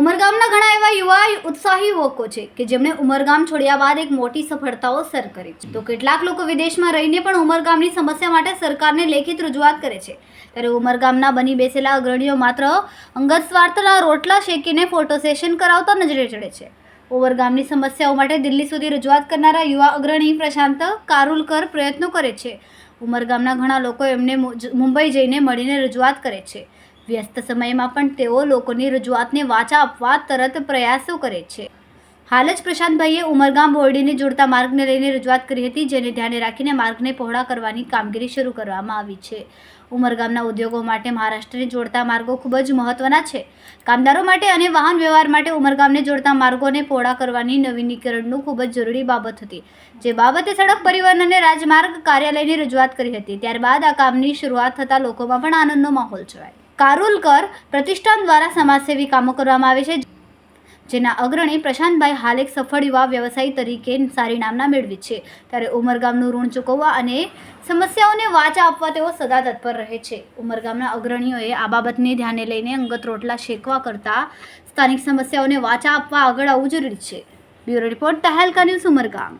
ઉમરગામના ઘણા એવા યુવા ઉત્સાહી યુવકો છે કે જેમણે ઉમરગામ છોડ્યા બાદ એક મોટી સફળતાઓ સર કરી છે. તો કેટલાક લોકો વિદેશમાં રહીને પણ ઉમરગામની સમસ્યા માટે સરકારને લેખિત રજૂઆત કરે છે. ત્યારે ઉમરગામના બની બેસેલા અગ્રણીઓ માત્ર અંગત સ્વાર્થના રોટલા શેકીને ફોટો સેશન કરાવતા નજરે ચડે છે. ઉમરગામની સમસ્યાઓ માટે દિલ્હી સુધી રજૂઆત કરનારા યુવા અગ્રણી પ્રશાંત કારુલકર પ્રયત્નો કરે છે. ઉમરગામના ઘણા લોકો એમને મુંબઈ જઈને મળીને રજૂઆત કરે છે. વ્યસ્ત સમયમાં પણ તેઓ લોકોની રજૂઆતને વાચા આપવા તરત પ્રયાસો કરે છે. હાલ જ પ્રશાંતભાઈએ ઉમરગામ બોરડીને જોડતા માર્ગને લઈને રજૂઆત કરી હતી, જેને ધ્યાને રાખીને માર્ગને પહોળા કરવાની કામગીરી શરૂ કરવામાં આવી છે. ઉમરગામના ઉદ્યોગો માટે મહારાષ્ટ્રને જોડતા માર્ગો ખૂબ જ મહત્વના છે. કામદારો માટે અને વાહન વ્યવહાર માટે ઉમરગામને જોડતા માર્ગોને પહોળા કરવાની નવીનીકરણનું ખૂબ જ જરૂરી બાબત હતી. જે બાબતે સડક પરિવહન અને રાજમાર્ગ કાર્યાલયની રજૂઆત કરી હતી. ત્યારબાદ આ કામની શરૂઆત થતાં લોકોમાં પણ આનંદનો માહોલ છવાય. કારુલકર પ્રતિષ્ઠાન દ્વારા સમાજસેવી કામો કરવામાં આવે છે, જેના અગ્રણી પ્રશાંતભાઈ હાલ એક સફળ યુવા વ્યવસાયી તરીકે સારી નામના મેળવી છે. ત્યારે ઉમરગામનું ઋણ ચૂકવવા અને સમસ્યાઓને વાચા આપવા તેઓ સદા તત્પર રહે છે. ઉમરગામના અગ્રણીઓએ આ બાબતને ધ્યાને લઈને અંગત રોટલા શેકવા કરતાં સ્થાનિક સમસ્યાઓને વાચા આપવા આગળ આવવું જરૂરી છે. Bureau report Tehelka news Umargam.